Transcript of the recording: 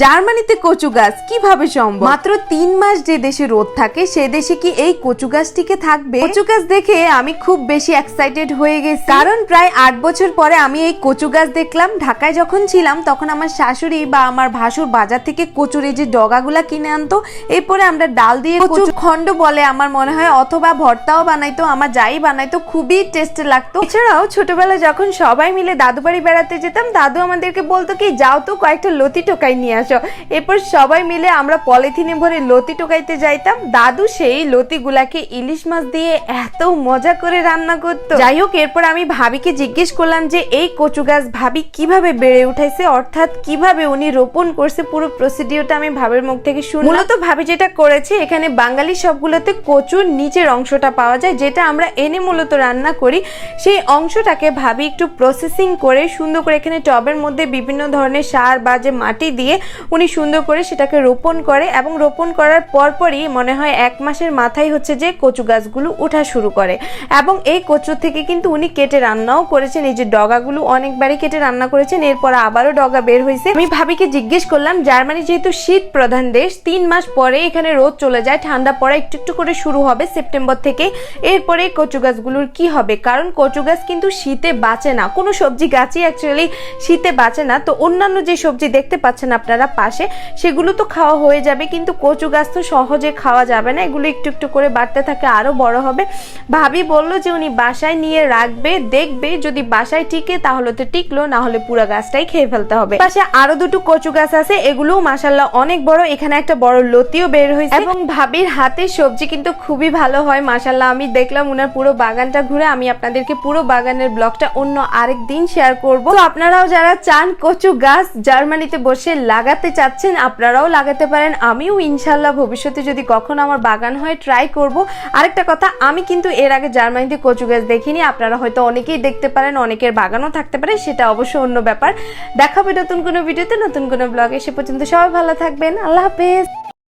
জার্মানিতে কচু গাছ কীভাবে সম্ভব? মাত্র তিন মাস যে দেশে রোদ থাকে সে দেশে কি এই কচু গাছটিকে থাকবে? কচু গাছ দেখে আমি খুব বেশি এক্সাইটেড হয়ে গেছি। কারণ প্রায় আট বছর পরে আমি এই কচু গাছ দেখলাম। ঢাকায় যখন ছিলাম তখন আমার শাশুড়ি বা আমার ভাসুর বাজার থেকে কচুর এই যে ডগাগুলা কিনে আনতো এরপরে আমরা ডাল দিয়ে কচুর খণ্ড বলে আমার মনে হয় অথবা ভর্তাও বানাইতো আমার যাই বানাইতো খুবই টেস্টি লাগতো। এছাড়াও ছোটবেলায় যখন সবাই মিলে দাদু বাড়ি বেড়াতে যেতাম দাদু আমাদেরকে বলতো কি যাও তো কয়েকটা লতি টোকাই নিয়ে আসো। এরপর সবাই মিলে আমরা পলিথিনে ভরে লতি টোকাইতে যাইতাম। দাদু সেই লতিগুলাকে ইলিশ মাছ দিয়ে এত মজা করে রান্না করতো। যাই হোক, এরপর আমি ভাবিকে জিজ্ঞেস করলাম যে, এই কচু গাছ ভাবি কীভাবে বেড়ে উঠাইছে অর্থাৎ কীভাবে উনি রোপণ করছে? পুরো প্রসিডিওটা আমি ভাবের মুখ থেকে শুনি মূলত ভাবি যেটা করেছে, এখানে বাঙালি সবগুলোতে কচুর নিচের অংশটা পাওয়া যায়, যেটা আমরা এনে মূলত রান্না করি। সেই অংশটাকে ভাবি একটু প্রসেসিং করে সুন্দর করে এখানে টবের মধ্যে বিভিন্ন ধরনের সার বা যে মাটি দিয়ে উনি সুন্দর করে সেটাকে রোপণ করে এবং রোপণ করার পরপরই মনে হয় এক মাসের মাথায় হচ্ছে যে কচু গাছগুলো ওঠা শুরু করে। এবং এই কচু থেকে কিন্তু উনি কেটে রান্নাও করেছেন। এই যে ডগাগুলো অনেকবারই কেটে রান্না করেছেন, এরপর আবারও ডগা বের হয়েছে আমি ভাবিকে জিজ্ঞেস করলাম, জার্মানি যেহেতু শীত প্রধান দেশ, তিন মাস পরে এখানে রোদ চলে যায়, ঠান্ডা পড়া একটু একটু করে শুরু হবে সেপ্টেম্বর থেকে। এরপরে কচু গাছগুলোর কি হবে? কারণ কচু গাছ কিন্তু শীতে বাঁচে না। কোনো সবজি গাছই অ্যাকচুয়ালি শীতে বাঁচে না। তো অন্যান্য যে সবজি দেখতে পাচ্ছেন আপনারা পাশে, সেগুলো তো খাওয়া হয়ে যাবে, কিন্তু কচু গাছ তো সহজে খাওয়া যাবে না, এগুলো একটু একটু করে বাড়তে থাকে, আরও বড় হবে। ভাবি বলল যে উনি বাসায় নিয়ে রাখবে, দেখবে, যদি বাসায় টিকে তাহলে তো টিকলো, না হলে পুরো গাছটাই খেয়ে ফেলতে হবে। পাশে আরও দুটো কচু গাছ আছে এগুলো মাসাল্লাহ অনেক বড়, এখানে একটা বড় লতিও বের হয়েছে। এবং ভাবির হাতে সবজি কিন্তু খুবই ভালো হয় মাসাল্লাহ আমি দেখলাম উনার পুরো বাগানটা ঘুরে, আমি আপনাদেরকে পুরো বাগানের ব্লগটা অন্য আরেক দিন শেয়ার করব। আপনারাও যারা চান কচু গাছ, জার্মানিতে বসে লাগাতে চাচ্ছেন, আপনারাও লাগাতে পারেন। আমিও ইনশাল্লাহ ভবিষ্যতে যদি কখনো আমার বাগান হয় ট্রাই করব। আরেকটা কথা, আমি কিন্তু এর আগে জার্মানিতে কচু গাছ দেখিনি। আপনারা হয়তো অনেকেই দেখতে পারেন, অনেকের বাগানও থাকতে পারে, সেটা অবশ্য অন্য ব্যাপার। দেখাবে নতুন কোনো ভিডিওতে, নতুন কোনো ব্লগে সে পর্যন্ত সবাই ভালো থাকবেন। আল্লাহ হাফেজ।